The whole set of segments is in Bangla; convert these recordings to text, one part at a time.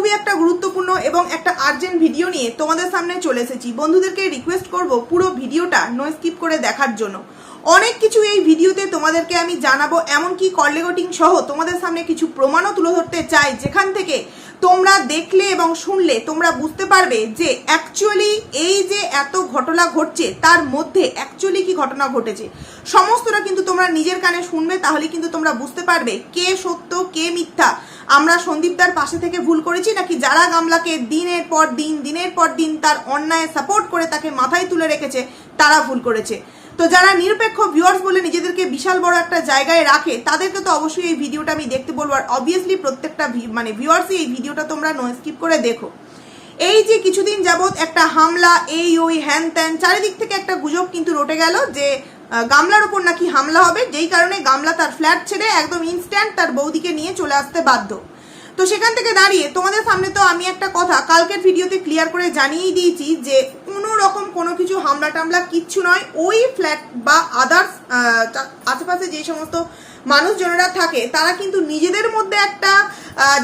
খুবই একটা গুরুত্বপূর্ণ এবং একটা আর্জেন্ট ভিডিও নিয়ে তোমাদের সামনে চলে এসেছি। বন্ধুদেরকে রিকোয়েস্ট করব পুরো ভিডিওটা নো স্কিপ করে দেখার জন্য। অনেক কিছু এই ভিডিওতে তোমাদেরকে আমি জানাব, এমনকি কল সহ তোমাদের সামনে কিছু প্রমাণও তুলে ধরতে চাই। যেখান থেকে তোমরা দেখলে এবং শুনলে তোমরা বুঝতে পারবে যে অ্যাকচুয়ালি এই যে এত ঘটনা ঘটছে, তার মধ্যে অ্যাকচুয়ালি কি ঘটনা ঘটেছে। সমস্তটা কিন্তু তোমরা নিজের কানে শুনবে, তাহলে কিন্তু তোমরা বুঝতে পারবে কে সত্য, কে মিথ্যা। আমরা সন্দীপদার পাশে থেকে ভুল করেছি নাকি যারা গামলাকে দিনের পর দিন, দিনের পর দিন তার অন্যায় সাপোর্ট করে তাকে মাথায় তুলে রেখেছে, তারা ভুল করেছে। তো যারা নিরপেক্ষ ভিউয়ার্স বলে নিজেদেরকে বিশাল বড় একটা জায়গায় রাখে, তাদেরকে তো অবশ্যই এই ভিডিওটা আমি দেখতে বলব। আর অবভিয়াসলি প্রত্যেকটা মানে ভিউয়ার্সই এই ভিডিওটা তোমরা নো স্কিপ করে দেখো। এই যে কিছুদিন যাবৎ একটা হামলা এই ওই হ্যান ত্যান, চারিদিক থেকে একটা গুজব কিন্তু রটে গেল যে গামলার ওপর নাকি হামলা হবে, যেই কারণে গামলা তার ফ্ল্যাট ছেড়ে একদম ইনস্ট্যান্ট তার বৌদিকে নিয়ে চলে আসতে বাধ্য। তো সেখান থেকে দাঁড়িয়ে তোমাদের সামনে তো আমি একটা কথা কালকের ভিডিওতে ক্লিয়ার করে জানিয়েই দিয়েছি যে কোনো রকম কোনো কিছু হামলা টামলা কিচ্ছু নয়, ওই ফ্ল্যাট বা আদার্স আশেপাশে যে সমস্ত মানুষজনেরা থাকে, তারা কিন্তু নিজেদের মধ্যে একটা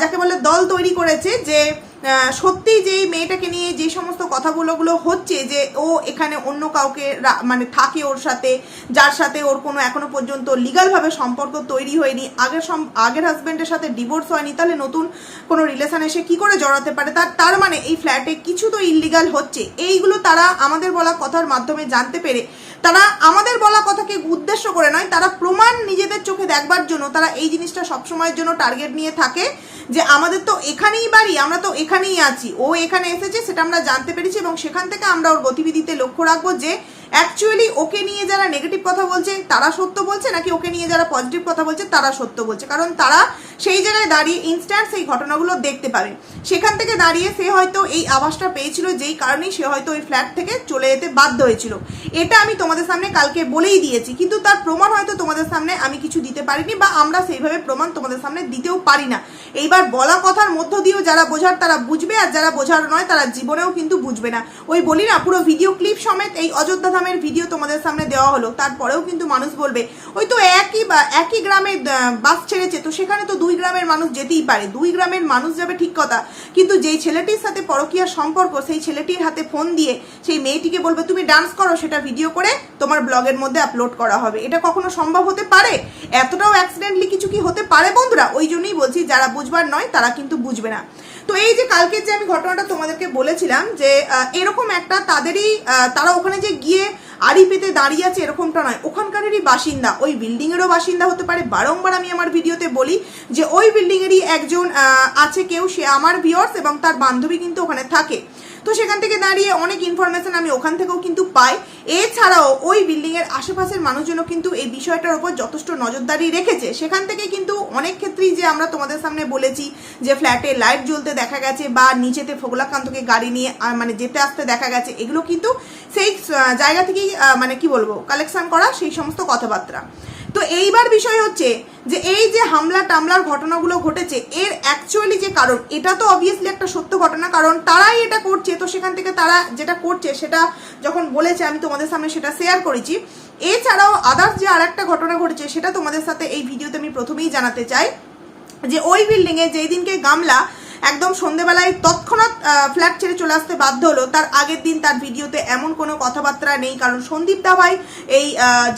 যাকে বলে দল তৈরি করেছে যে আহ, সত্যি যে এই মেয়েটাকে নিয়ে যে সমস্ত কথাগুলোগুলো হচ্ছে যে ও এখানে অন্য কাউকে মানে থাকে ওর সাথে যার সাথে ওর কোনো এখনও পর্যন্ত লিগালভাবে সম্পর্ক তৈরি হয়নি আগের সম- আগের হাজব্যান্ডের সাথে ডিভোর্স হয়নি তাহলে নতুন কোনো রিলেশনে সে কি করে জড়াতে পারে? তার তার মানে এই ফ্ল্যাটে কিছু তো ইলিগাল হচ্ছে। এইগুলো তারা আমাদের বলা কথার মাধ্যমে জানতে পেরে তারা আমাদের বলা কথাকে উদ্দেশ্য করে নয় তারা প্রমাণ নিজেদের চোখে দেখবার জন্য তারা এই জিনিসটা সবসময়ের জন্য টার্গেট নিয়ে থাকে। যে আমাদের তো এখানেই বাড়ি, আমরা তো এখানেই আছি। ও এখানে এসেছে, সেটা আমরা জানতে পেরেছি এবং সেখান থেকে আমরা ওর গতিবিধিতে লক্ষ্য রাখব যে অ্যাকচুয়ালি ওকে নিয়ে যারা নেগেটিভ কথা বলছে, তারা সত্য বলছে? নাকি ওকে নিয়ে যারা পজিটিভ কথা বলছে, তারা সত্য বলছে? কারণ তারা সেই জায়গায় দাঁড়িয়ে ইনস্ট্যান্ট সেই ঘটনাগুলো দেখতে পাবে সেখান থেকে দাঁড়িয়ে সে হয়তো এই আভাসটা পেয়েছিল, যেই কারণেই সে হয়তো ওই ফ্ল্যাট থেকে চলে যেতে বাধ্য হয়েছিল। এটা আমি তোমাদের সামনে কালকে বলেই দিয়েছি, কিন্তু তার প্রমাণ হয়তো তোমাদের সামনে আমি কিছু দিতে পারিনি বা আমরা সেইভাবে প্রমাণ তোমাদের সামনে দিতেও পারি না। এইবার বলা কথার মধ্য দিয়েও যারা বোঝার তারা বুঝবে, আর যারা বোঝার নয় তারা জীবনেও কিন্তু বুঝবে না। ওই বলি না, পুরো ভিডিও ক্লিপ সমেত এই অযোধ্যা ধামের ভিডিও তোমাদের সামনে দেওয়া হলো, তারপরেও কিন্তু মানুষ বলবে, ওই তো একই একই গ্রামে বাস ছেড়েছে, তো সেখানে তো দুই গ্রামের মানুষ যেতেই পারে, দুই গ্রামের মানুষ যাবে ঠিক কথা, কিন্তু যেই ছেলেটির সাথে পরকীয়ার সম্পর্ক, সেই ছেলেটির হাতে ফোন দিয়ে সেই মেয়েটিকে বলবে, তুমি ডান্স করো, সেটা ভিডিও করে তোমার ব্লগের মধ্যে আপলোড করা হবে। এটা কখনো সম্ভব হতে পারে? এতটাও অ্যাক্সিডেন্টলি কিছু কি হতে পারে বন্ধুরা? ওই জন্যই বলছি, যারা বুঝবার নয়, তারা কিন্তু বুঝবে না। তো এই যে কালকে যে আমি ঘটনাটা তোমাদেরকে বলেছিলাম যে এরকম একটা তাদেরই তারা ওখানে যে গিয়ে আড়ি পেতে দাঁড়িয়ে আছে এরকমটা নয়। ওখানকারেরই বাসিন্দা। ওই বিল্ডিংয়েরও বাসিন্দা হতে পারে। বারংবার আমি আমার ভিডিওতে বলি যে ওই বিল্ডিংয়েরই একজন আছে কেউ। সে আমার ভিওর্স এবং তার বান্ধবী কিন্তু ওখানে থাকে। তো সেখান থেকে দাঁড়িয়ে অনেক ইনফরমেশন আমি ওখান থেকেও কিন্তু পাই। এছাড়াও ওই বিল্ডিং এর আশেপাশের মানুষজনও কিন্তু এই বিষয়টার উপর যথেষ্ট নজরদারি রেখেছে। সেখান থেকে কিন্তু অনেক ক্ষেত্রেই যে আমরা তোমাদের সামনে বলেছি যে ফ্ল্যাটে লাইট জ্বলতে দেখা গেছে বা নিচেতে ফোগলাকান্তকে গাড়ি নিয়ে মানে যেতে আসতে দেখা গেছে, এগুলো কিন্তু সেই জায়গা থেকেই মানে কি বলব কালেকশন করা সেই সমস্ত কথাবার্তা। তো এইবার বিষয় হচ্ছে যে এই যে হামলা টামলার ঘটনাগুলো ঘটেছে, এর অ্যাকচুয়ালি যে কারণ, এটা তো অবভিয়াসলি একটা সত্য ঘটনা, কারণ তারাই এটা করছে, তো সেখান থেকে তারা যেটা করছে সেটা যখন বলেছে, আমি তোমাদের সামনে সেটা শেয়ার করেছি। এছাড়াও আদার্স যে আরেকটা ঘটনা ঘটেছে, সেটা তোমাদের সাথে এই ভিডিওতে আমি প্রথমেই জানাতে চাই যে ওই বিল্ডিংয়ে যেই দিনকে গামলা একদম সন্ধেবেলায় তৎক্ষণাৎ ফ্ল্যাট ছেড়ে চলে আসতে বাধ্য হলো। তার আগের দিন তার ভিডিওতে এমন কোনো কথাবার্তা নেই, কারণ সন্দীপ দা ভাই এই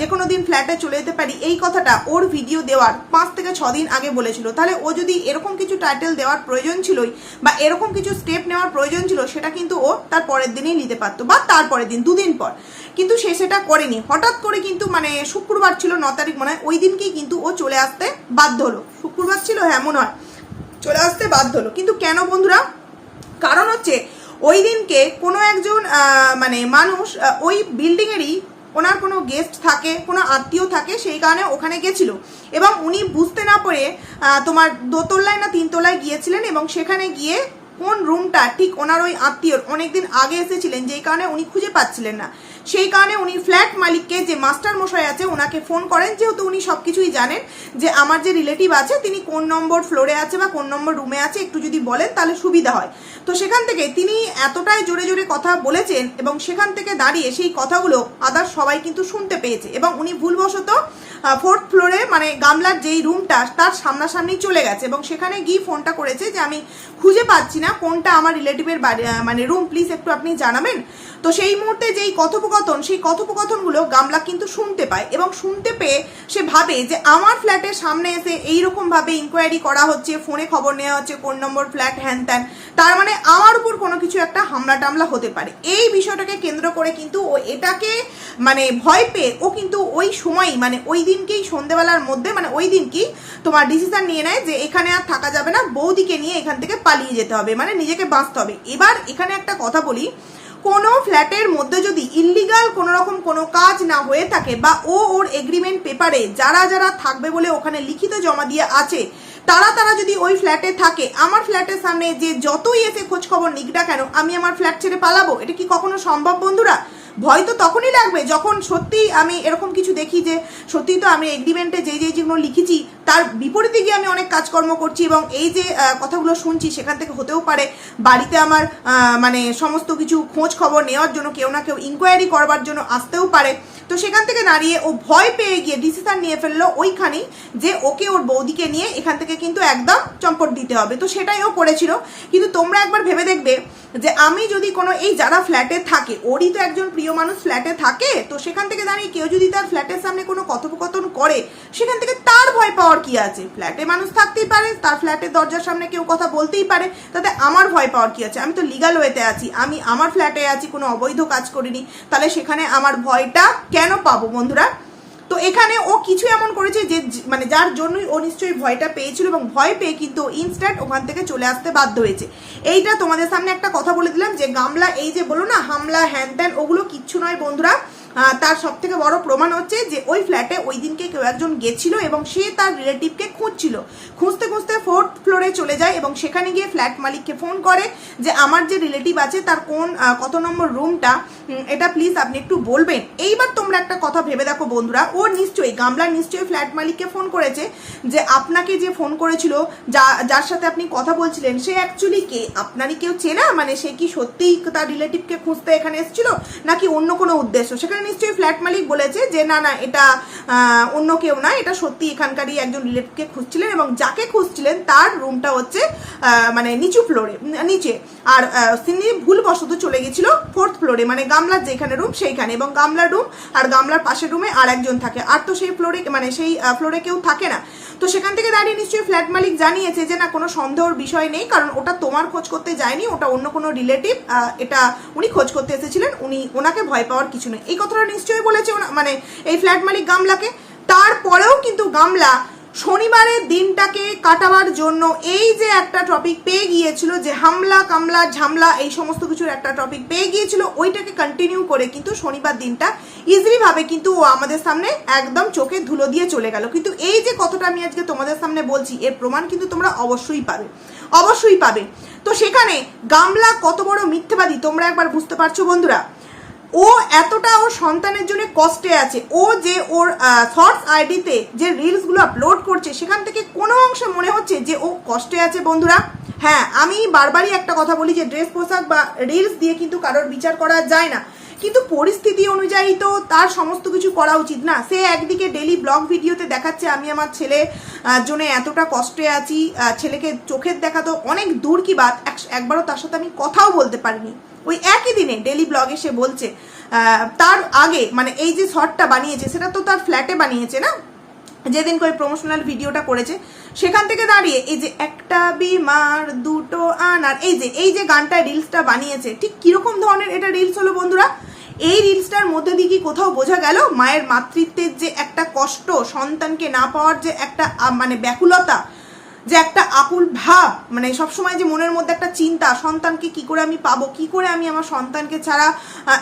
যে কোনো দিন ফ্ল্যাটে চলে যেতে পারি, এই কথাটা ওর ভিডিও দেওয়ার পাঁচ থেকে ছ দিন আগে বলেছিল। তাহলে ও যদি এরকম কিছু টাইটেল দেওয়ার প্রয়োজন ছিলই বা এরকম কিছু স্টেপ নেওয়ার প্রয়োজন ছিল, সেটা কিন্তু ও তার পরের দিনেই নিতে পারতো বা তার পরের দিন, দুদিন পর। কিন্তু সে সেটা করেনি। হঠাৎ করে কিন্তু মানে শুক্রবার ছিল ন তারিখ, মনে হয় ওই দিনকেই কিন্তু ও চলে আসতে বাধ্য হলো। শুক্রবার ছিল হ্যাঁ মনে হয়। চলে আসতে বাধ্য হলো। কিন্তু কেন বন্ধুরা? কারণ হচ্ছে, ওই দিনকে কোনো একজন মানে মানুষ ওই বিল্ডিংয়েরই ওনার কোনো গেস্ট থাকে, কোনো আত্মীয় থাকে, সেই কারণে ওখানে গেছিল। এবং উনি বুঝতে না পড়ে তোমার দোতলায় না তিনতলায় গিয়েছিলেন এবং সেখানে গিয়ে কোন রুমটা ঠিক ওনার ওই আত্মীয়র অনেকদিন আগে এসেছিলেন, যেই কারণে উনি খুঁজে পাচ্ছিলেন না। সেই কারণে উনি ফ্ল্যাট মালিককে যে মাস্টার মশাই আছে ওনাকে ফোন করেন। যেহেতু উনি সব কিছুই জানেন যে আমার যে রিলেটিভ আছে, তিনি কোন নম্বর ফ্লোরে আছে বা কোন নম্বর রুমে আছে, একটু যদি বলেন তাহলে সুবিধা হয়। তো সেখান থেকে তিনি এতটাই জোরে জোরে কথা বলেছেন এবং সেখান থেকে দাঁড়িয়ে সেই কথাগুলো আদার সবাই কিন্তু শুনতে পেয়েছে এবং উনি ভুলবশত ফোর্থ ফ্লোরে মানে গামলার যেই রুমটা, তার সামনাসামনি চলে গেছে এবং সেখানে গিয়ে ফোনটা করেছে যে আমি খুঁজে পাচ্ছি না কোনটা আমার রিলেটিভের বাড়ি মানে রুম, প্লিজ একটু আপনি জানাবেন। তো সেই মুহূর্তে যেই কথোপকথন সেই কথোপকথনগুলো গামলা কিন্তু শুনতে পায় এবং শুনতে পেয়ে সে ভাবে যে আমার ফ্ল্যাটের সামনে এসে এইরকম ভাবে ইনকোয়ারি করা হচ্ছে, ফোনে খবর নেওয়া হচ্ছে, কোন নম্বর ফ্ল্যাট, হ্যান ত্যান। তার মানে আমার উপর কোনো কিছু একটা হামলা টামলা হতে পারে। এই বিষয়টাকে কেন্দ্র করে কিন্তু ও এটাকে মানে ভয় পেয়ে ও কিন্তু ওই সময়ই মানে ওই দিনকেই, সন্ধেবেলার মধ্যে মানে ওই দিনকেই তোমার ডিসিশন নিয়ে নেয় যে এখানে আর থাকা যাবে না, বৌদিকে নিয়ে এখান থেকে পালিয়ে যেতে হবে মানে নিজেকে বাঁচতে হবে। এবার এখানে একটা কথা বলি কোনো ফ্ল্যাটের মধ্যে যদি ইল্লিগাল কোনো রকম কোনো কাজ না হয়ে থাকে বা ও ওর এগ্রিমেন্ট পেপারে যারা যারা থাকবে বলে ওখানে লিখিত জমা দিয়ে আছে, তারা তারা যদি ওই ফ্ল্যাটে থাকে, আমার ফ্ল্যাটের সামনে যে যতই এসে খোঁজখবর নিকটা কেন, আমি আমার ফ্ল্যাট ছেড়ে পালাবো? এটা কি কখনো সম্ভব বন্ধুরা? ভয় তো তখনই লাগবে যখন সত্যি আমি এরকম কিছু দেখি যে সত্যি তো আমি এগ্রিমেন্টে যে যে যেগুলো লিখেছি, তার বিপরীতে গিয়ে আমি অনেক কাজকর্ম করছি এবং এই যে কথাগুলো শুনছি সেখান থেকে হতেও পারে বাড়িতে আমার মানে সমস্ত কিছু খোঁজ খবর নেওয়ার জন্য কেউ না কেউ ইনকোয়ারি করবার জন্য আসতেও পারে। তো সেখান থেকে দাঁড়িয়ে ও ভয় পেয়ে গিয়ে ডিসিশন নিয়ে ফেলল ওইখানেই যে ওকে ওর বৌদিকে নিয়ে এখান থেকে কিন্তু একদম চম্পট দিতে হবে। তো সেটাই ও করেছিল। কিন্তু তোমরা একবার ভেবে দেখবে যে আমি যদি কোনো, এই যারা ফ্ল্যাটে থাকে, ওরই তো একজন প্রিয় মানুষ ফ্ল্যাটে থাকে, তো সেখান থেকে দাঁড়িয়ে কেউ যদি তার ফ্ল্যাটের সামনে কোনো কথোপকথন করে, সেখান থেকে তার ভয় পাওয়ার কি আছে? ফ্ল্যাটে মানুষ থাকতেই পারে, তার ফ্ল্যাটের দরজার সামনে কেউ কথা বলতেই পারে, তাতে আমার ভয় পাওয়ার কি আছে? আমি তো লিগাল ওয়েতে আছি, আমি আমার ফ্ল্যাটে আছি, কোনো অবৈধ কাজ করিনি, তাহলে সেখানে আমার ভয়টা কেন পাবো বন্ধুরা? তো এখানে ও কিছু এমন করেছে যে মানে যার জন্যই ও নিশ্চয়ই ভয়টা পেয়েছিল এবং ভয় পেয়ে কিন্তু ইনস্ট্যান্ট ওখান থেকে চলে আসতে বাধ্য হয়েছে। এইটা তোমাদের সামনে একটা কথা বলে দিলাম যে গামলা, এই যে বলো না, হামলা হ্যান ত্যান ওগুলো কিচ্ছু নয় বন্ধুরা। তার সব থেকে বড় প্রমাণ হচ্ছে যে ওই ফ্ল্যাটে ওই দিনকে কেউ একজন গেছিল এবং সে তার রিলেটিভকে খুঁজছিল। খুঁজতে খুঁজতে ফোর্থ ফ্লোরে চলে যায় এবং সেখানে গিয়ে ফ্ল্যাট মালিককে ফোন করে যে আমার যে রিলেটিভ আছে তার কোন কত নম্বর রুমটা এটা প্লিজ আপনি একটু বলবেন। এইবার তোমরা একটা কথা ভেবে দেখো বন্ধুরা, ও নিশ্চয়ই, গামলা নিশ্চয়ই ফ্ল্যাট মালিককে ফোন করেছে যে আপনাকে যে ফোন করেছিল, যা, যার সাথে আপনি কথা বলছিলেন, সে অ্যাকচুয়ালি কে? আপনারই কেউ চেনা? মানে সে কি সত্যিই তার রিলেটিভকে খুঁজতে এখানে এসেছিল? নাকি অন্য কোনো উদ্দেশ্য? সেখানে নিশ্চয়ই ফ্ল্যাট মালিক বলেছে যে, না না, এটা অন্য কেউ না। এটা সত্যি এখানকারই একজন রিলেটিভকে খুঁজছিলেন এবং যাকে খুঁজছিলেন তার রুমটা হচ্ছে মানে নিচু ফ্লোরে নিচে। আর তিনি ভুলবশত চলে গেছিল ফোর্থ ফ্লোরে মানে গামলার যেখানে রুম সেইখানে। এবং গামলার রুম আর গামলার পাশের রুমে আর একজন থাকে। আর তো সেই ফ্লোরে মানে সেই ফ্লোরে কেউ থাকে না। তো সেখান থেকে দাঁড়িয়ে নিশ্চয়ই ফ্ল্যাট মালিক জানিয়েছে যে, না, কোনো সন্দেহর বিষয় নেই, কারণ ওটা তোমার খোঁজ করতে যায়নি। ওটা অন্য কোনো রিলেটিভ এটা উনি খোঁজ করতে এসেছিলেন। উনি, ওনাকে ভয় পাওয়ার কিছু নেই। এই কথাটা নিশ্চয়ই বলেছে মানে এই ফ্ল্যাট মালিক গামলাকে। তারপরেও কিন্তু গামলা শনিবারের দিনটাকে কাটাবার জন্য এই যে একটা টপিক পেয়ে গিয়েছিল, যে হামলা, কামলা, ঝামলা, এই সমস্ত কিছুর একটা টপিক পেয়ে গিয়েছিল, ওইটাকে কন্টিনিউ করে কিন্তু শনিবার দিনটা ইজিলিভাবে কিন্তু ও আমাদের সামনে একদম চোখে ধুলো দিয়ে চলে গেল। কিন্তু এই যে কতটা আমি আজকে তোমাদের সামনে বলছি, এর প্রমাণ কিন্তু তোমরা অবশ্যই পাবে। অবশ্যই পাবে। তো সেখানে গামলা কত বড় মিথ্যেবাদী, তোমরা একবার বুঝতে পারছ বন্ধুরা? ও এতটা ওর সন্তানের জন্য কষ্টে আছে। ও যে ওর শর্টস আইডিতে যে রিলসগুলো আপলোড করছে, সেখান থেকে কোনো অংশে মনে হচ্ছে যে ও কষ্টে আছে বন্ধুরা। হ্যাঁ আমি বারবারই একটা কথা বলি যে ড্রেস পোশাক বা রিলস দিয়ে কিন্তু কারোর বিচার করা যায় না। কিন্তু পরিস্থিতি অনুযায়ী তো তার সমস্ত কিছু করা উচিত না। সে একদিকে ডেলি ব্লগ ভিডিওতে দেখাচ্ছে, আমি আমার ছেলে জন্য এতটা কষ্টে আছি ছেলেকে চোখের দেখা তো অনেক দূর কি এক- একবারও তার সাথে আমি কথাও বলতে পারিনি। ওই একই দিনে ডেলি ব্লগে সে বলছে তার আগে মানে এই যে শর্টটা বানিয়েছে, সেটা তো তার ফ্ল্যাটে বানিয়েছে না? যেদিন ওই প্রমোশনাল ভিডিওটা করেছে সেখান থেকে দাঁড়িয়ে এই যে একটা বিমার দুটো আনার, এই যে এই যে গানটা রিলসটা বানিয়েছে, ঠিক কীরকম ধরনের এটা রিলস হলো বন্ধুরা? এই রিলসটার মধ্যে দিয়ে কি কোথাও বোঝা গেল মায়ের মাতৃত্বের যে একটা কষ্ট, সন্তানকে না পাওয়ার যে একটা মানে ব্যাকুলতা যে একটা আকুল ভাব মানে সবসময় যে মনের মধ্যে একটা চিন্তা, সন্তানকে কি করে আমি পাবো, কি করে আমি আমার সন্তানকে ছাড়া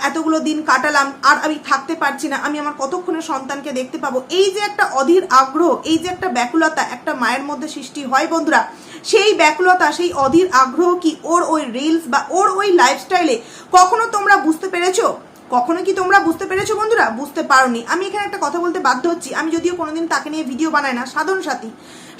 এতগুলো দিন কাটালাম, আর আমি থাকতে পারছি না, আমি আমার কতক্ষণে সন্তানকে দেখতে পাবো? এই যে একটা অধীর আগ্রহ, এই যে একটা ব্যাকুলতা একটা মায়ের মধ্যে সৃষ্টি হয় বন্ধুরা, সেই ব্যাকুলতা, সেই অধীর আগ্রহ কি ওর ওই রিলস বা ওর ওই লাইফস্টাইলে কখনো তোমরা বুঝতে পেরেছ? কখনো কি তোমরা বুঝতে পেরেছ বন্ধুরা? বুঝতে পারোনি। আমি এখানে একটা কথা বলতে বাধ্য হচ্ছি। আমি যদিও কোনোদিন তাকে নিয়ে ভিডিও বানাই না, সাধন সাথী।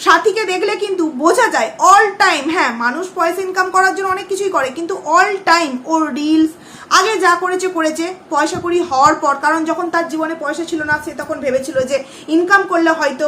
সাথীকে দেখলে কিন্তু বোঝা যায় অল টাইম হ্যাঁ মানুষ পয়সা ইনকাম করার জন্য অনেক কিছুই করে, কিন্তু অল টাইম ওর রিলস আগে যা করেছে করেছে পয়সা করি হওয়ার পর, কারণ যখন তার জীবনে পয়সা ছিল না, সে তখন ভেবেছিল যে ইনকাম করলে হয়তো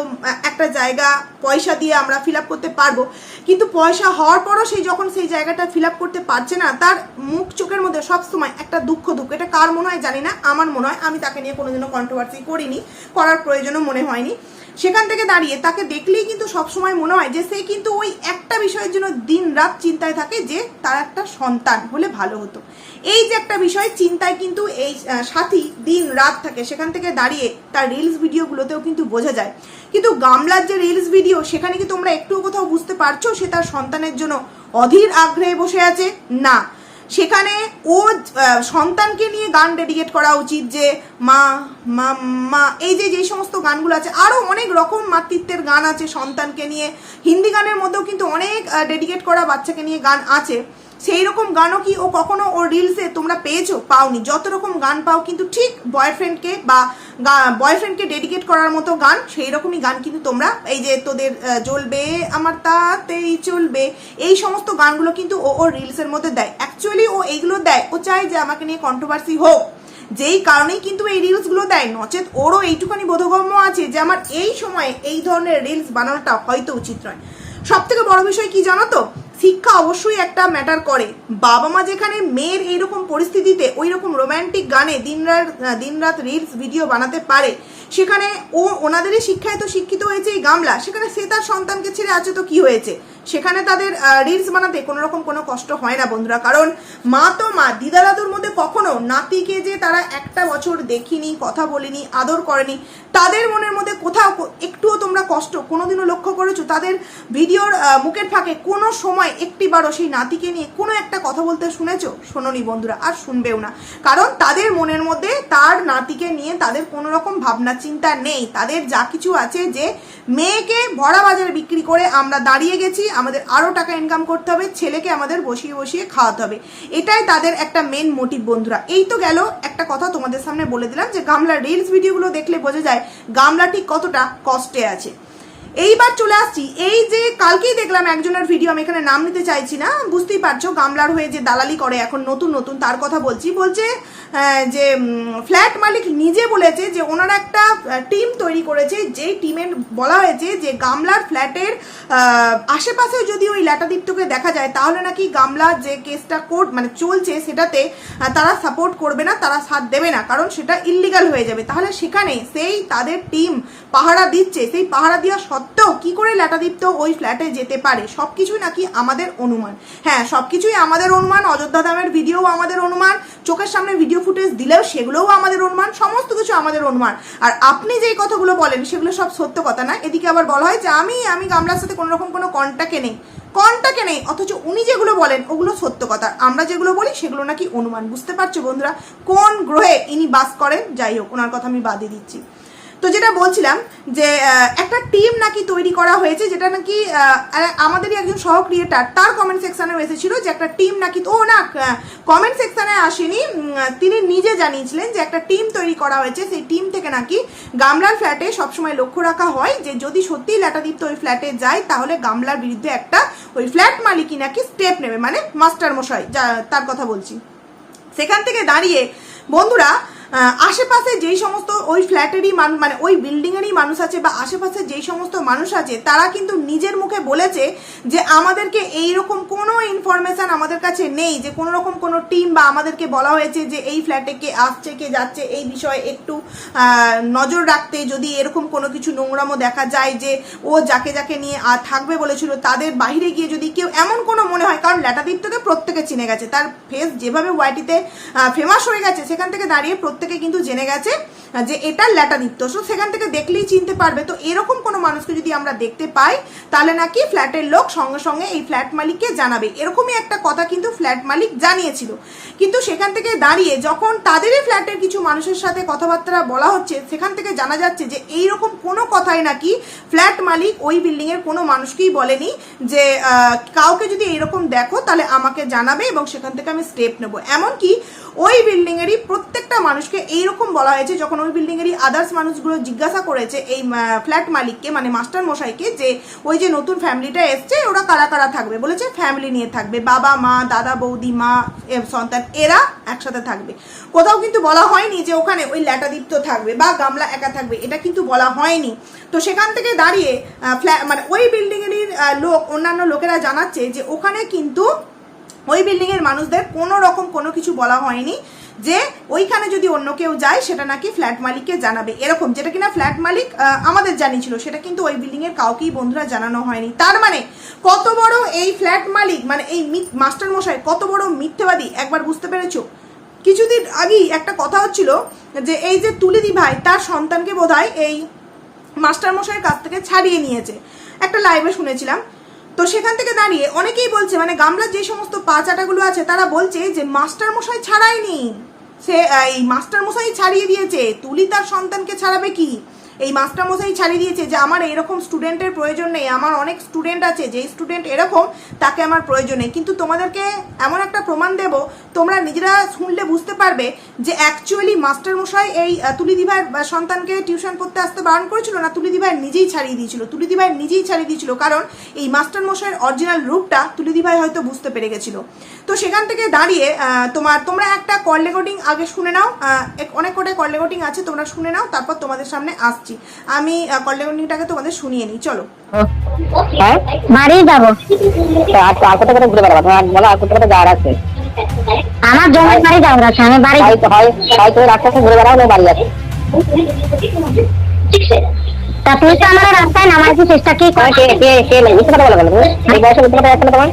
একটা জায়গা পয়সা দিয়ে আমরা ফিল করতে পারব, কিন্তু পয়সা হওয়ার পরও সেই যখন সেই জায়গাটা ফিল করতে পারছে না, তার মুখ চোখের মধ্যে সবসময় একটা দুঃখ দুঃখ, এটা কার মনে হয় জানি না, আমার মনে হয়, আমি তাকে নিয়ে কোনোদিনও কন্ট্রোভার্সি করিনি, করার প্রয়োজনও মনে হয়নি। সেখান থেকে দাঁড়িয়ে তাকে দেখলেই কিন্তু সবসময় মনে হয় যে সে কিন্তু ওই একটা বিষয়ের জন্য দিন রাত চিন্তায় থাকে যে তার একটা সন্তান হলে ভালো হতো। এই যে একটা বিষয়, চিন্তায় কিন্তু এই সাথী দিন রাত থাকে। সেখান থেকে দাঁড়িয়ে তার রিলস ভিডিওগুলোতেও কিন্তু বোঝা যায়। কিন্তু গামলার যে রিলস ভিডিও সেখানে কি তোমরা একটুও কোথাও বুঝতে পারছ সে তার সন্তানের জন্য অধীর আগ্রহে বসে আছে? না। সেখানে ও সন্তানকে নিয়ে গান ডেডিকেট করা উচিত যে মা মা মা, এই যে যে সমস্ত গানগুলো আছে আরও অনেক রকম মাতৃত্বের গান আছে সন্তানকে নিয়ে। হিন্দি গানের মধ্যেও কিন্তু অনেক ডেডিকেট করা বাচ্চাকে নিয়ে গান আছে। সেই রকম গানও কি ও কখনো ওর রিলসে তোমরা পেয়েছ? পাওনি। যত রকম গান পাও, কিন্তু ঠিক বয়ফ্রেন্ডকে বা বয়ফ্রেন্ডকে ডেডিকেট করার মতো গান, সেই রকমই গান কিন্তু তোমরা, এই যে তোদের জ্বলবে আমার তাতেই চলবে, এই সমস্ত গানগুলো কিন্তু ও ওর রিলসের মধ্যে দেয়। অ্যাকচুয়ালি ও এইগুলো দেয়। ও চায় যে আমাকে নিয়ে কন্ট্রোভার্সি হোক। যেই কারণেই কিন্তু এই রিলসগুলো দেয়। নচেত ওরও এইটুখানি বোধগম্য আছে যে আমার এই সময়ে এই ধরনের রিলস বানানোটা হয়তো উচিত নয়। সব থেকে বড় বিষয় কি জানো তো? শিক্ষা অবশ্যই একটা ম্যাটার করে। বাবা মা যেখানে, মেয়ের এইরকম পরিস্থিতিতে ওই রকম রোম্যান্টিক গানে দিনরাত দিনরাত রিলস ভিডিও বানাতে পারে। সেখানে ও, ওনাদেরই শিক্ষায় তো শিক্ষিত হয়েছে এই গামলা। সেখানে সে তার সন্তানকে ছেড়ে আছে তো কি হয়েছে? সেখানে তাদের রিলস বানাতে কোনো রকম কোনো কষ্ট হয় না বন্ধুরা। কারণ মা তো মা দিদা দাদুর মধ্যে কখনো নাতিকে যে তারা একটা বছর দেখিনি, কথা বলিনি, আদর করেনি, তাদের মনের মধ্যে কোথাও একটুও তোমরা কষ্ট কোনোদিনও লক্ষ্য করেছ? তাদের ভিডিওর মুখের ফাঁকে কোনো সময় একটিবারও সেই নাতিকে নিয়ে কোনো একটা কথা বলতে শুনেছো? শোনোনি বন্ধুরা, আর শুনবেও না। কারণ তাদের মনের মধ্যে তার নাতিকে নিয়ে তাদের কোনো রকম ভাবনা, চিন্তা নেই। তাদের যা কিছু আছে যে, মেয়েকে ভরা বাজারে বিক্রি করে আমরা দাঁড়িয়ে গেছি আমাদের আরও টাকা ইনকাম করতে হবে, ছেলেকে আমাদের বসিয়ে বসিয়ে খাওয়াতে হবে। এটাই তাদের একটা মেন মোটিভ বন্ধুরা। এই তো গেল একটা কথা তোমাদের সামনে বলে দিলাম যে গামলা রিলস ভিডিওগুলো দেখলে বোঝা যায় গামলাটি কতটা কষ্টে আছে। এইবার চলে আসছি। এই যে কালকেই দেখলাম একজনের ভিডিও আমি এখানে নাম নিতে চাইছি না, বুঝতেই পারছ, গামলার হয়ে যে দালালি করে এখন নতুন নতুন, তার কথা বলছি। বলছে যে ফ্ল্যাট মালিক নিজে বলেছে যে ওনারা একটা টিম তৈরি করেছে যেই টিমের বলা হয়েছে যে গামলার ফ্ল্যাটের আশেপাশেও যদি ওই ল্যাটাদীপ্তকে দেখা যায়, তাহলে নাকি গামলার যে কেসটা কোর্ট মানে চলছে সেটাতে তারা সাপোর্ট করবে না, তারা সাথ দেবে না, কারণ সেটা ইল্লিগাল হয়ে যাবে। তাহলে সেখানে সেই তাদের টিম পাহারা দিচ্ছে। সেই পাহারা দেওয়া সত্ত্বেও কি করে ল্যাটাদীপ্ত ওই ফ্ল্যাটে যেতে পারে? সব কিছুই নাকি আমাদের অনুমান। হ্যাঁ সব কিছুই আমাদের অনুমান। অযোধ্যা ধামের ভিডিও আমাদের অনুমান। চোখের সামনে ভিডিও ফুটেজ দিলেও সেগুলোও আমাদের অনুমান। সমস্ত কিছু আমাদের অনুমান। আর আপনি যেই কথাগুলো বলেন, সেগুলো সব সত্য কথা না? এদিকে আবার বলা হয় যে আমি আমি গামলার সাথে কোনো রকম কোনো কন্ট্যাক্টে নেই কন্ট্যাক্টে নেই, অথচ উনি যেগুলো বলেন, ওগুলো সত্য কথা। আমরা যেগুলো বলি, সেগুলো নাকি অনুমান। বুঝতে পারছ বন্ধুরা? কোন গ্রহে ইনি বাস করেন? যাই হোক, ওনার কথা আমি বাদে দিচ্ছি। তো যেটা বলছিলাম যে একটা টিম নাকি তৈরি করা হয়েছে যেটা নাকি আমাদেরই একজন সহ ক্রিয়েটার তার কমেন্ট সেকশনে এসেছিল যে একটা টিম নাকি, ও না কমেন্ট সেকশানে আসেনি তিনি নিজে জানিয়েছিলেন যে একটা টিম তৈরি করা হয়েছে, সেই টিম থেকে নাকি গামলার ফ্ল্যাটে সবসময় লক্ষ্য রাখা হয় যে, যদি সত্যিই ল্যাটাদীপ্ত ওই ফ্ল্যাটে যায়, তাহলে গামলার বিরুদ্ধে একটা ওই ফ্ল্যাট মালিকই নাকি স্টেপ নেবে মানে মাস্টার মশাই, যা, তার কথা বলছি। সেখান থেকে দাঁড়িয়ে বন্ধুরা আশেপাশে যেই সমস্ত ওই ফ্ল্যাটেরই মানে ওই বিল্ডিংয়েরই মানুষ আছে বা আশেপাশে যেই সমস্ত মানুষ আছে, তারা কিন্তু নিজের মুখে বলেছে যে আমাদেরকে এই রকম কোনো ইনফরমেশন আমাদের কাছে নেই, যে কোনো রকম কোনো টিম বা আমাদেরকে বলা হয়েছে যে এই ফ্ল্যাটে কে আসছে, কে যাচ্ছে, এই বিষয়ে একটু নজর রাখতে যদি এরকম কোনো কিছু নোংরামো দেখা যায় যে ও যাকে যাকে নিয়ে আর থাকবে বলেছিল, তাদের বাইরে গিয়ে যদি কেউ এমন কোনো মনে হয়, কারণ ল্যাটাদীপ্তকে প্রত্যেকে চিনে গেছে, তার ফেস যেভাবে ওয়াইটিতে ফেমাস হয়ে গেছে, সেখান থেকে দাঁড়িয়ে প্রত্যেকে কিন্তু জেনে গেছে যে এটা ল্যাটাদীপ্ত সো সেখান থেকে দেখলেই চিনতে পারবে। তো এরকম কোনো মানুষকে যদি আমরা দেখতে পাই, তাহলে নাকি ফ্ল্যাটের লোক সঙ্গে সঙ্গে এই ফ্ল্যাট মালিককে জানাবে। এরকমই একটা কথা কিন্তু ফ্ল্যাট মালিক জানিয়েছিল। কিন্তু সেখান থেকে দাঁড়িয়ে যখন তাদেরই ফ্ল্যাটের কিছু মানুষের সাথে কথাবার্তা বলা হচ্ছে, সেখান থেকে জানা যাচ্ছে যে এই রকম কোনো কথাই নাকি ফ্ল্যাট মালিক ওই বিল্ডিংয়ের কোনো মানুষকেই বলেনি যে কাউকে যদি এরকম দেখো, তাহলে আমাকে জানাবে এবং সেখান থেকে আমি স্টেপ নেব। এমনকি ওই বিল্ডিংয়েরই প্রত্যেকটা মানুষকে এইরকম বলা হয়েছে যখন ওই বিল্ডিংয়েরই আদার্স মানুষগুলো জিজ্ঞাসা করেছে এই ফ্ল্যাট মালিককে মানে মাস্টার মশাইকে, যে ওই যে নতুন ফ্যামিলিটা এসছে, ওরা কারা কারা থাকবে? বলেছে ফ্যামিলি নিয়ে থাকবে, বাবা, মা, দাদা, বৌদি, মা সন্তান, এরা একসাথে থাকবে। কোথাও কিন্তু বলা হয়নি যে ওখানে ওই ল্যাটাদীপ্ত থাকবে বা গামলা একা থাকবে, এটা কিন্তু বলা হয়নি। তো সেখান থেকে দাঁড়িয়ে ফ্ল্যাট মানে ওই বিল্ডিংয়েরই লোক, অন্যান্য লোকেরা জানাচ্ছে যে ওখানে কিন্তু ওই বিল্ডিংয়ের মানুষদের কোনো রকম কোনো কিছু বলা হয়নি যে ওইখানে যদি অন্য কেউ যায়, সেটা নাকি ফ্ল্যাট মালিককে জানাবে। এরকম যেটা কিনা ফ্ল্যাট মালিক আমাদের জানিয়েছিল, সেটা কিন্তু ওই বিল্ডিংয়ের কাউকেই বন্ধুরা জানানো হয়নি। তার মানে কত বড় এই ফ্ল্যাট মালিক মানে এই মাস্টার মশাই, কত বড় মিথ্যেবাদী, একবার বুঝতে পেরেছ? কিছুদিন আগেই একটা কথা হচ্ছিল যে এই যে তুলিদি ভাই, তার সন্তানকে বোধহয় এই মাস্টার মশাইয়ের কাছ থেকে ছাড়িয়ে নিয়েছে। একটা লাইভে শুনেছিলাম। তো সেখান থেকে দাঁড়িয়ে অনেকেই বলছে মানে গামলার যে সমস্ত পা চাটাগুলো আছে, তারা বলছে যে মাস্টার মশাই ছাড়ায়নি। সে, এই মাস্টার মশাই ছাড়িয়ে দিয়েছে। তুলি তার সন্তানকে ছাড়াবে কি? এই মাস্টারমশাই ছাড়িয়ে দিয়েছে যে আমার এরকম স্টুডেন্টের প্রয়োজন নেই আমার অনেক স্টুডেন্ট আছে যেই স্টুডেন্ট এরকম তাকে আমার প্রয়োজন নেই। কিন্তু তোমাদেরকে এমন একটা প্রমাণ দেব তোমরা নিজেরা শুনলে বুঝতে পারবে যে অ্যাকচুয়ালি মাস্টারমশাই এই আহ, তুলি দিভাইয়ের সন্তানকে টিউশন পড়তে আসতে বারণ করেছিল না তুলি দিভাই নিজেই ছাড়িয়ে দিয়েছিল? তুলি দিভাই নিজেই ছাড়িয়ে দিয়েছিল কারণ এই মাস্টারমশাইয়ের অরিজিনাল রূপটা তুলি দিভাই হয়তো বুঝতে পেরে গেছিল। তো সেখান থেকে দাঁড়িয়ে তোমার তোমরা একটা কল রেকর্ডিং আগে শুনে নাও অনেক কটাই কল রেকর্ডিং আছে তোমরা শুনে নাও তারপর তোমাদের সামনে আসছি। আমি কল রেকর্ডিংটাকে তোমাদের শুনিয়ে নিই, চলো। বাড়ি যাব আর ঘুরে আমার জমি বাড়ি আছে আমি বাড়ি হয় বাড়ি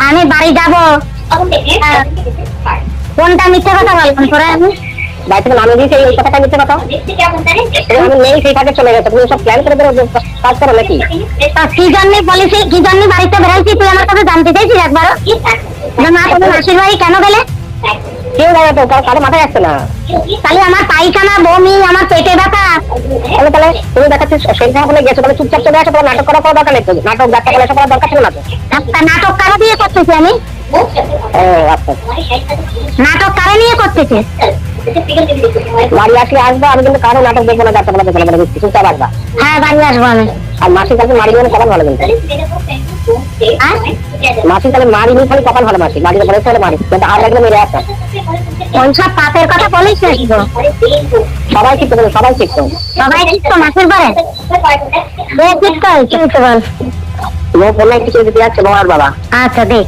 আমি যাব কোনটা মিথ্যে কথা বললাম আমি বাড়ি থেকে নামিয়ে দিয়েছে এই কথাটা মিথ্যে কথা? আমি নেই সেই কাজে চলে গেছে। তুমি সব প্ল্যান করে বেরো কাজ করো নাকি? কি জন্য বলিস কি জন্য বাড়িতে বেরোইছি? তুই আমার কাছে জানতে চাইছিস একবারও? মা তুমি মাসির বাড়ি কেন গেলে? কেউ জানে তো কারও কারও মাথায় আসছে না। তাহলে আমার পায়খানা বমি আমার পেটে ব্যথা। তাহলে তাহলে তুমি দেখাচ্ছি শরীর খারাপ হলে গেছো তাহলে চুপচাপ চলে আসো তোমার নাটক করার কোনো দরকার নেই নাটক যাত্রা করে এসব দরকার ছিল না তো? নাটক কারও দিয়ে করতেছি আমি? আচ্ছা। নাটক কারে নিয়ে করতেছি? বাড়ি আসলে আসব আমি কিন্তু কারও নাটক দেখব না যাত্রা চুপচাপ আসবা। হ্যাঁ বাড়ি আসব আমি। আর কাছে মারি গেলে ভালো কিন্তু। মাসি তাহলে মারি নি ভালো মাসি। বলে তাহলে মারি কিন্তু আর লাগলে মেরে আসতাম। ওইসব পাপের কথা বলিস না। সবাই শিখতে সবাই শিখতো সবাই ঠিক তো মাসির পরে বল। কিছু দিতে যাচ্ছে বাবা। আচ্ছা দেখ।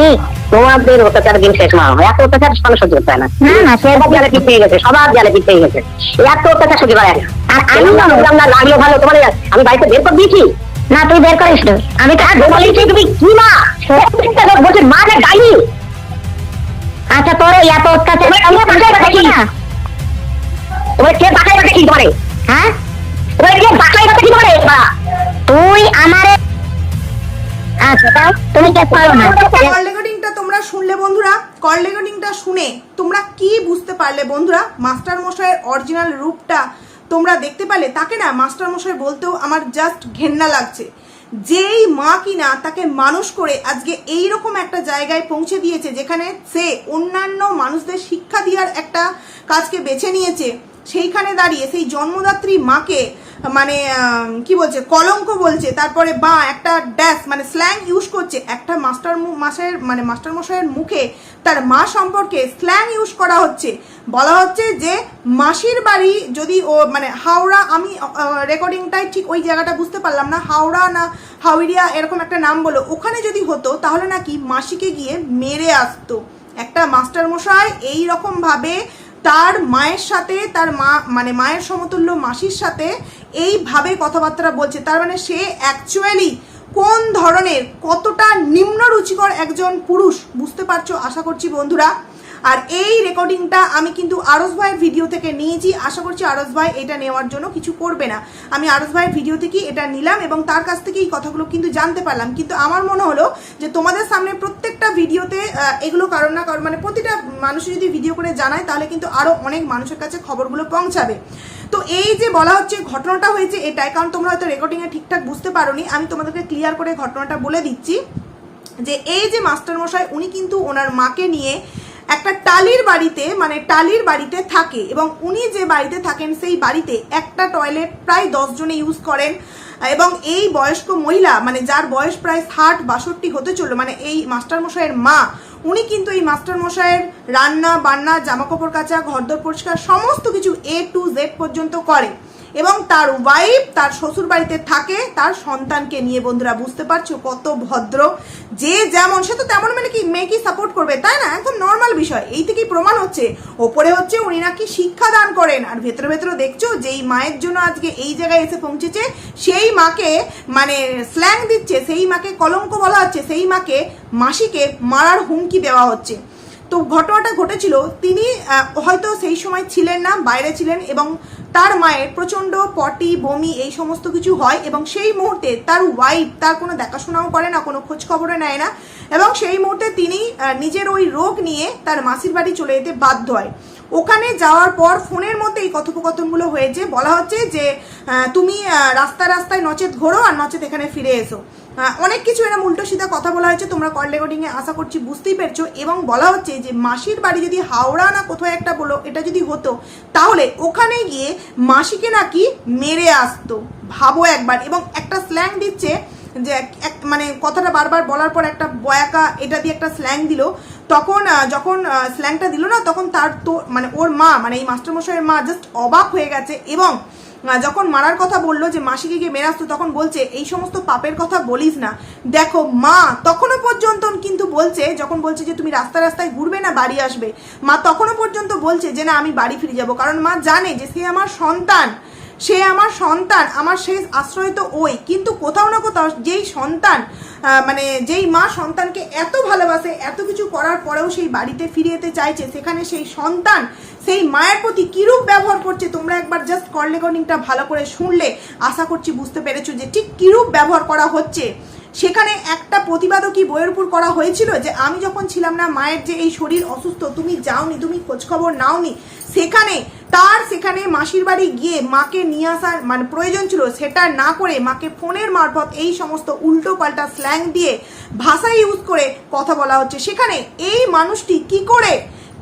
দেখ। তোমাদের অত্যাচার দিন শেষ মা এত অত্যাচার মানুষ সহ্য করতে না। না সে সবার জালে পিছিয়ে গেছে সবার জালে পিছিয়ে গেছে। এত অত্যাচার সহ্য করে আর আমি না- বললাম না লাগল ভালো তোমার আমি বাড়িতে বের করে দিয়েছি। না তুই বের করিস না। আমি তো বলেছি তুমি কি মা? বলছে মা না গাইনি আচ্ছা তোর এত অত্যাচার তোমার কে বাঁচাই রাখে কি? করে হ্যাঁ? তোমার কে বাঁচাই রাখে কি করে মা। তুই আমারে আচ্ছা তাও তুমি কে পারো না। তোমরা শুনলে বন্ধুরা কল রেকর্ডিংটা শুনে তোমরা কি বুঝতে পারলে বন্ধুরা? মাস্টার মশাইয়ের অরিজিনাল রূপটা তোমরা দেখতে পারলে? তাকে না মাস্টার মশাই বলতেও আমার জাস্ট ঘেন্না লাগছে। যেই মা কিনা তাকে মানুষ করে আজকে এই রকম একটা জায়গায় পৌঁছে দিয়েছে যেখানে সে অন্যান্য মানুষদের শিক্ষা দেওয়ার একটা কাজকে বেছে নিয়েছে। সেইখানে দাঁড়িয়ে, সেই জন্মদাত্রী মাকে মানে কি বলছে, কলঙ্ক বলছে, তারপরে বা একটা ড্যাশ মানে স্ল্যাং ইউজ করছে, একটা মাস্টার মাসের মানে মাস্টার মশাইয়ের মুখে তার মা সম্পর্কে স্ল্যাং ইউজ করা হচ্ছে। বলা হচ্ছে যে, মাসির বাড়ি যদি ও মানে হাওড়া, আমি রেকর্ডিংটাই ঠিক ওই জায়গাটা বুঝতে পারলাম না, হাওড়া না, হাওড়িয়া এরকম একটা নাম বলো, ওখানে যদি হতো, তাহলে নাকি মাসিকে গিয়ে মেরে আসতো। একটা মাস্টার মশাই এই রকম ভাবে তার মায়ের সাথে, তার মা মানে মায়ের সমতুল্য মাসির সাথে এইভাবে কথাবার্তা বলছে। তার মানে সে অ্যাকচুয়ালি কোন ধরনের, কতটা নিম্ন রুচিকর একজন পুরুষ? বুঝতে পারছ? আশা করছি বন্ধুরা। আর এই রেকর্ডিংটা আমি কিন্তু আরস ভাইয়ের ভিডিও থেকে নিয়েছি। আশা করছি আরস ভাই এটা নেওয়ার জন্য কিছু করবে না। আমি আরস ভাইয়ের ভিডিও থেকেই এটা নিলাম এবং তার কাছ থেকে এই কথাগুলো কিন্তু জানতে পারলাম। কিন্তু আমার মনে হলো যে তোমাদের সামনে প্রত্যেকটা ভিডিওতে এগুলো কারণ না কারণ মানে প্রতিটা মানুষ যদি ভিডিও করে জানায়, তাহলে কিন্তু আরও অনেক মানুষের কাছে খবরগুলো পৌঁছাবে। তো এই যে বলা হচ্ছে ঘটনাটা হয়েছে এটাই, কারণ তোমরা হয়তো রেকর্ডিংয়ে ঠিকঠাক বুঝতে পারোনি। আমি তোমাদেরকে ক্লিয়ার করে ঘটনাটা বলে দিচ্ছি যে এই যে মাস্টারমশাই, উনি কিন্তু ওনার মাকে নিয়ে একটা টালির বাড়িতে মানে টালির বাড়িতে থাকে এবং উনি যে বাড়িতে থাকেন সেই বাড়িতে একটা টয়লেট প্রায় দশ জনে ইউজ করেন। এবং এই বয়স্ক মহিলা মানে যার বয়স প্রায় ষাট, বাষট্টি হতে চলল মানে এই মাস্টার মশাইয়ের মা, উনি কিন্তু এই মাস্টার মশাইয়ের রান্না বান্না জামা কাপড় কাচা, ঘরদোর পরিষ্কার, সমস্ত কিছু এ টু জেড পর্যন্ত করে এবং তার ওয়াইফ তার শ্বশুর বাড়িতে থাকে, তার সন্তানকে নিয়ে বন্ধুরা বুঝতে পারছ কত ভদ্র। যে যেমন, সে তো তেমন মানে কি মেয়েকে সাপোর্ট করবে, তাই না? একদম নর্মাল বিষয়। এই থেকেই প্রমাণ হচ্ছে। ওপরে হচ্ছে উনি নাকি শিক্ষা দান করেন। আর ভেতরে ভেতরে দেখছ, যেই মায়ের জন্য আজকে এই জায়গায় এসে পৌঁছেছে, সেই মাকে মানে স্ল্যাং দিচ্ছে, সেই মাকে কলঙ্ক বলা হচ্ছে, সেই মাকে মাসিকে মারার হুমকি দেওয়া হচ্ছে। তো ঘটনাটা ঘটেছিল, তিনি হয়তো সেই সময় ছিলেন না, বাইরে ছিলেন এবং তার মায়ের প্রচণ্ড পটি বমি এই সমস্ত কিছু হয় এবং সেই মুহূর্তে তার ওয়াইফ তার কোনো দেখাশোনাও করে না কোনো খোঁজ খবরও নেয় না এবং সেই মুহূর্তে তিনি নিজের ওই রোগ নিয়ে তার মাসির বাড়ি চলে যেতে বাধ্য হয়। ওখানে যাওয়ার পর ফোনের মধ্যে এই কথোপকথনগুলো হয়েছে। বলা হচ্ছে যে তুমি আহ, রাস্তায় নচেত ঘোরো আর নচেত এখানে ফিরে এসো। অনেক কিছু এরকম উল্টো সিধা কথা বলা হয়েছে, তোমরা কল রেকর্ডিং এ আশা করছি বুঝতেই পেরেছ, এবং বলা হচ্ছে যে মাসির বাড়ি যদি হাওড়া না কোথাও একটা বলো, এটা যদি হতো, তাহলে ওখানে গিয়ে মাসিকে নাকি মেরে আসতো, ভাবো একবার, এবং একটা স্ল্যাং দিচ্ছে যে এক- মানে কথাটা বারবার বলার পর একটা বয়াকা এটা দিয়ে একটা স্ল্যাং দিল, তখন যখন স্ল্যাংটা দিল না, তখন তার তো মানে ওর মা মানে এই মাস্টারমশাইয়ের মা জাস্ট অবাক হয়ে গেছে, এবং যখন মারার কথা বলল যে মাসিকে গিয়ে মেরে আসতো, তখন বলছে, এই সমস্ত পাপের কথা বলিস না। দেখো, মা তখনও পর্যন্ত কিন্তু বলছে, যখন বলছে যে তুমি রাস্তা রাস্তায় ঘুরবে না, বাড়ি আসবে, মা তখনও পর্যন্ত বলছে যে না, আমি বাড়ি ফিরে যাব। কারণ মা জানে যে সে আমার সন্তান, সে আমার সন্তান, আমার শেষ আশ্রয় তো ওই। কিন্তু কোথাও না কোথাও যেই সন্তান মানে যেই মা সন্তানকে এত ভালোবাসে, এত কিছু করার পরেও সেই বাড়িতে ফিরে যেতে চাইছে, সেখানে সেই সন্তান সেই মায়ের প্রতি কিরূপ ব্যবহার করছে? তোমরা একবার জাস্ট কল রেকর্ডিংটা ভালো করে শুনলে আশা করছি বুঝতে পেরেছ যে ঠিক কিরূপ ব্যবহার করা হচ্ছে। সেখানে একটা প্রতিবাদও কি বইয়ের উপর করা হয়েছিল যে আমি যখন ছিলাম না, মায়ের যে এই শরীর অসুস্থ, তুমি যাওনি, তুমি খোঁজখবর নাওনি, সেখানে, তার সেখানে মাসির বাড়ি গিয়ে মাকে নিয়ে আসার মানে প্রয়োজন ছিল, সেটা না করে মাকে ফোনের মারফত এই সমস্ত উল্টো পাল্টা স্ল্যাং দিয়ে ভাষা ইউজ করে কথা বলা হচ্ছে। সেখানে এই মানুষটি কি করে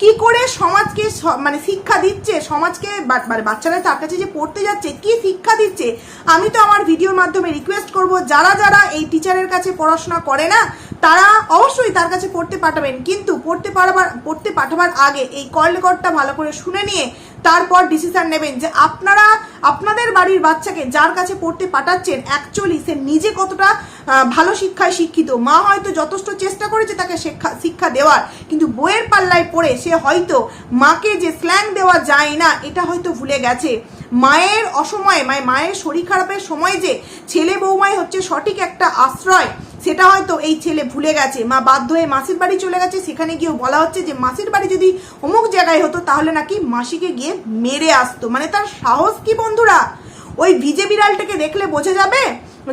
কি করে সমাজকে মানে শিক্ষা দিচ্ছে, সমাজকে মানে বাচ্চারা তার কাছে যে পড়তে যাচ্ছে, কি শিক্ষা দিচ্ছে, আমি তো আমার ভিডিওর মাধ্যমে রিকোয়েস্ট করব, যারা যারা এই টিচারের কাছে পড়াশোনা করে না, তারা অবশ্যই তার কাছে পড়তে পাঠাবেন। কিন্তু পড়তে পাঠাবার পড়তে পাঠাবার আগে এই কল রেকর্ডটা ভালো করে শুনে নিয়ে তারপর ডিসিশন নেবেন যে আপনারা, আপনাদের বাড়ির বাচ্চাকে যার কাছে পড়তে পাঠাচ্ছেন অ্যাকচুয়ালি সে নিজে কতটা ভালো শিক্ষায় শিক্ষিত। মা হয়তো যথেষ্ট চেষ্টা করেছে তাকে শিক্ষা শিক্ষা দেওয়ার, কিন্তু বইয়ের পাল্লায় পড়ে সে হয়তো মাকে যে স্ল্যাং দেওয়া যায় না, এটা হয়তো ভুলে গেছে। মায়ের অসময়ে মানে মায়ের শরীর খারাপের সময় যে ছেলে বৌমাই হচ্ছে সঠিক একটা আশ্রয়, সেটা হয়তো এই ছেলে ভুলে গেছে। মা বাধ্য হয়ে মাসির বাড়ি চলে গেছে, সেখানে গিয়েও বলা হচ্ছে যে মাসির বাড়ি যদি অমুক জায়গায় হতো, তাহলে নাকি মাসিকে গিয়ে মেরে আসতো। মানে তার সাহস কি বন্ধুরা? ওই ভিজে বিড়ালটাকে দেখলে বোঝা যাবে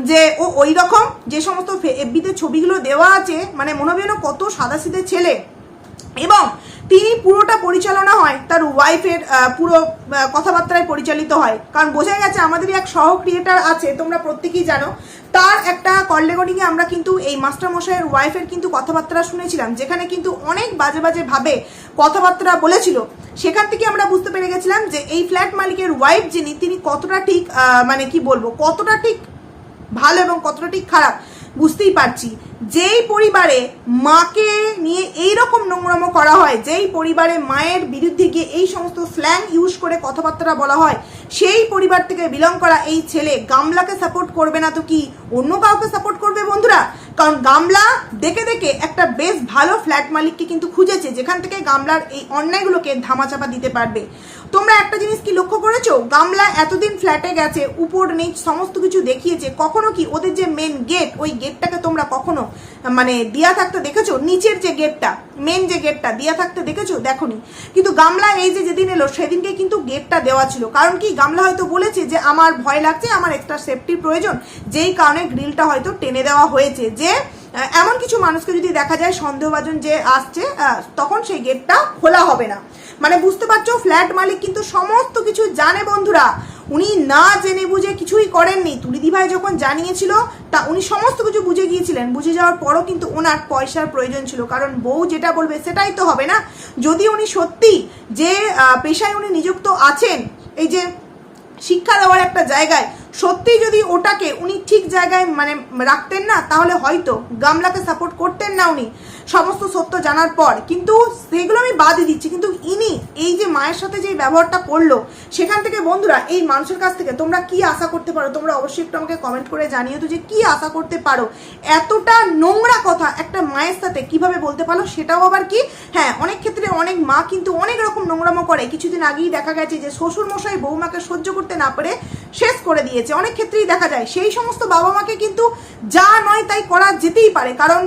যে ও ওই রকম যে সমস্ত এফবিতে ছবিগুলো দেওয়া আছে মানে মনে হবে কত সাদাসিধে ছেলে। এবং তিনি পুরোটা পরিচালনা হয়, তার ওয়াইফের পুরো কথাবার্তায় পরিচালিত হয়। কারণ বোঝা গেছে আমাদেরই এক সহ ক্রিয়েটার আছে, তোমরা প্রত্যেকেই জানো। তার একটা কল রেকর্ডিংয়ে আমরা কিন্তু এই মাস্টার মশাইয়ের ওয়াইফের কিন্তু কথাবার্তা শুনেছিলাম, যেখানে কিন্তু অনেক বাজে বাজে ভাবে কথাবার্তা বলেছিল। সেখান থেকে আমরা বুঝতে পেরে গেছিলাম যে এই ফ্ল্যাট মালিকের ওয়াইফ যিনি, তিনি কতটা ঠিক মানে কি বলব, কতটা ঠিক ভালো এবং কতটা ঠিক খারাপ। বুঝতেই পারছি। যেই পরিবারে মাকে নিয়ে এই রকম নোংরামো করা হয়, যেই পরিবারে মায়ের বিরুদ্ধে গিয়ে এই সমস্ত স্ল্যাং ইউজ করে কথাবার্তা বলা হয়, সেই পরিবার থেকে বিলং করা এই ছেলে গামলাকে সাপোর্ট করবে না তো কি? অন্য কাউকে সাপোর্ট করবে বন্ধুরা? কারণ গামলা দেখে দেখে একটা বেশ ভালো ফ্ল্যাট মালিককে কিন্তু খুঁজেছে, যেখান থেকে গামলার এই অন্যায়গুলোকে ধামাচাপা দিতে পারবে। তোমরা একটা জিনিস কি লক্ষ্য করেছ? গামলা এতদিন ফ্ল্যাটে গেছে, উপর নিচ সমস্ত কিছু দেখিয়েছে। কখনো কি ওদের যে মেন গেট ওই গেটটাকে তোমরা কখনো মানে দিয়া থাকতে দেখেছ? নিচের যে গেটটা মেন যে গেটটা দিয়া থাকতে দেখেছ? দেখোনি। কিন্তু গামলা এই যে যেদিন এলো সেদিনকে কিন্তু গেটটা দেওয়া ছিল। কারণ কি, গামলা হয়তো বলেছে যে আমার ভয় লাগছে, আমার এক্সট্রা সেফটির প্রয়োজন। যেই কারণে গ্রিলটা হয়তো টেনে দেওয়া হয়েছে যে এমন কিছু মানুষকে যদি দেখা যায় সন্দেহভাজন যে আসছে তখন সেই গেটটা খোলা হবে না। মানে বুঝতে পারছ, ফ্ল্যাট মালিক কিন্তু সমস্ত কিছু জানে বন্ধুরা। উনি না জেনে বুঝে কিছুই করেননি। তুলিদি ভাই যখন জানিয়েছিল, তা উনি সমস্ত কিছু বুঝে গিয়েছিলেন। বুঝে যাওয়ার পরও কিন্তু ওনার পয়সার প্রয়োজন ছিল। কারণ বউ যেটা বলবে সেটাই তো হবে না। যদি উনি সত্যি যে পেশায় উনি নিযুক্ত আছেন, এই যে শিক্ষা দেওয়ার একটা জায়গায়, সত্যি যদি ওটাকে উনি ঠিক জায়গায় মানে রাখতেন না, তাহলে হয়তো গামলাকে সাপোর্ট করতেন না উনি। সমস্ত সত্য জানার পর। কিন্তু সেগুলো আমি বাদই দিচ্ছি। কিন্তু এই যে মায়ের সাথে যে ব্যবহারটা করল, সেখান থেকে বন্ধুরা, এই মানুষের কাছ থেকে তোমরা কি আশা করতে পারো? তোমরা অবশ্যই একটু আমাকে কমেন্ট করে জানিও তো যে কি আশা করতে পারো? এতটা নোংরা কথা একটা মায়ের সাথে কীভাবে বলতে পারো সেটাও আবার কি? হ্যাঁ অনেক ক্ষেত্রে অনেক মা কিন্তু অনেক রকম নোংরামো করে। কিছুদিন আগেই দেখা গেছে যে শ্বশুর মশাই বৌমাকে সহ্য করতে না পেরে শেষ করে দিয়েছে। অনেক ক্ষেত্রেই দেখা যায়, সেই সমস্ত বাবা মাকে কিন্তু যা নয় তাই করা যেতেই পারে। কারণ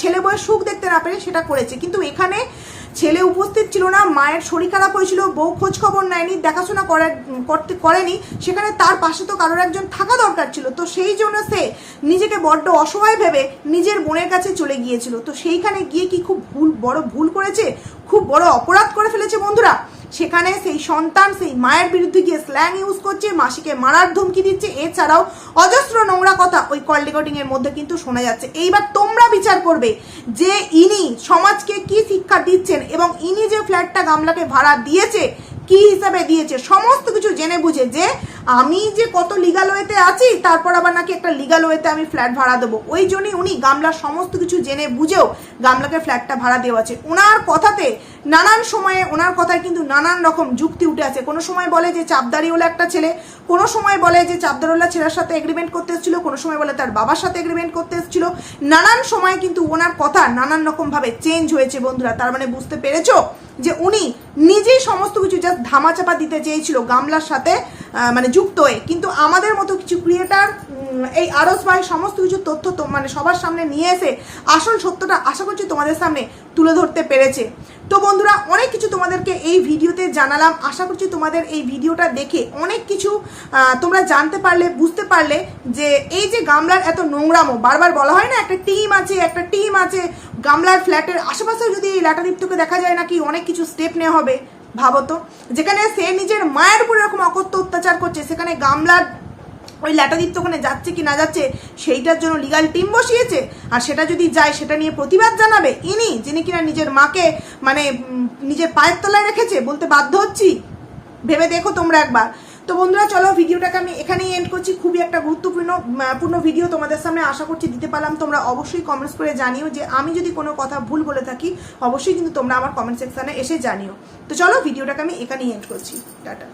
ছেলে বউয়ের সুখ দেখতে না পেরে সেটা করেছে। কিন্তু এখানে ছেলে উপস্থিত ছিল না, মায়ের শরীর খারাপ হয়েছিল, বউ খোঁজ খবর নেয়নি, দেখাশোনা করার করতে করেনি, সেখানে তার পাশে তো কারোর একজন থাকা দরকার ছিল। তো সেই জন্য সে নিজেকে বড্ড অসহায় ভেবে নিজের বোনের কাছে চলে গিয়েছিল। তো সেইখানে গিয়ে কি খুব ভুল, বড় ভুল করেছে? খুব বড় অপরাধ করে ফেলেছে বন্ধুরা। সেখানে সেই সন্তান, সেই মায়ের বিরুদ্ধে গিয়ে স্ল্যাং ইউজ করছে, মাসিকে মারার ধমকি দিচ্ছে। এছাড়াও অজস্র নোংরা কথা ওই কল রেকর্ডিং এর মধ্যে কিন্তু শোনা যাচ্ছে। এইবার তোমরা বিচার করবে যে ইনি সমাজকে কি শিক্ষা দিচ্ছেন এবং ইনি যে ফ্ল্যাটটা গামলাকে ভাড়া দিয়েছে, কি হিসাবে দিয়েছে, সমস্ত কিছু জেনে বুঝে যে আমি যে কত লিগাল ওয়েতে আছি, তারপর আবার নাকি একটা লিগাল ওয়েতে আমি ফ্ল্যাট ভাড়া দেবো। ওই জন্যই উনি গামলার সমস্ত কিছু জেনে বুঝেও গামলাকে ফ্ল্যাটটা ভাড়া দেওয়া আছে। ওনার কথাতে নানান সময়ে ওনার কথায় কিন্তু নানান রকম যুক্তি উঠে আছে কোনো সময় বলে যে চাপদারিওয়ালা একটা ছেলে, কোনো সময় বলে যে চাপদারিওয়ালা ছেলের সাথে এগ্রিমেন্ট করতে এসেছিল, কোনো সময় বলে তার বাবার সাথে এগ্রিমেন্ট করতে এসেছিল। নানান সময় কিন্তু ওনার কথা নানান রকম ভাবে চেঞ্জ হয়েছে বন্ধুরা। তার মানে বুঝতে পেরেছ যে উনি নিজেই সমস্ত কিছু জাস্ট ধামাচাপা দিতে চেয়েছিল গামলার সাথে মানে যুক্ত হয়ে। কিন্তু আমাদের মতো কিছু ক্রিয়েটার এই আরস ভাই সমস্ত কিছু তথ্য মানে সবার সামনে নিয়ে এসে আসল সত্যটা আশা করছি তোমাদের সামনে তুলে ধরতে পেরেছে। তো বন্ধুরা, অনেক কিছু তোমাদেরকে এই ভিডিওতে জানালাম। আশা করছি তোমাদের এই ভিডিওটা দেখে অনেক কিছু তোমরা জানতে পারলে, বুঝতে পারলে যে এই যে গামলার এত নোংরামো, বারবার বলা হয় না, একটা টিম আছে, একটা টিম আছে, গামলার ফ্ল্যাটের আশেপাশেও যদি এই লাটাদীপ্তকে দেখা যায় নাকি অনেক কিছু স্টেপ নেওয়া হবে, ভাবো তো। যেখানে সে নিজের মায়ের উপর এরকম অকথ্য অত্যাচার করছে, সেখানে গামলার ওই ল্যাটাদীপ্ত ওখানে যাচ্ছে কি না যাচ্ছে, সেইটার জন্য লিগাল টিম বসিয়েছে। আর সেটা যদি যায়, সেটা নিয়ে প্রতিবাদ জানাবে ইনি, যিনি কিনা নিজের মাকে মানে নিজের পায়ের তলায় রেখেছে বলতে বাধ্য হচ্ছি। ভেবে দেখো তোমরা একবার। তো বন্ধুরা, চলো ভিডিওটাকে আমি এখানেই এন্ড করছি। খুবই একটা গুরুত্বপূর্ণ পূর্ণ ভিডিও তোমাদের সামনে আশা করছি দিতে পারলাম। তোমরা অবশ্যই কমেন্টস করে জানিও যে আমি যদি কোনো কথা ভুল বলে থাকি, অবশ্যই কিন্তু তোমরা আমার কমেন্ট সেকশানে এসে জানিও। তো চলো ভিডিওটাকে আমি এখানেই এন্ড করছি। টাটা।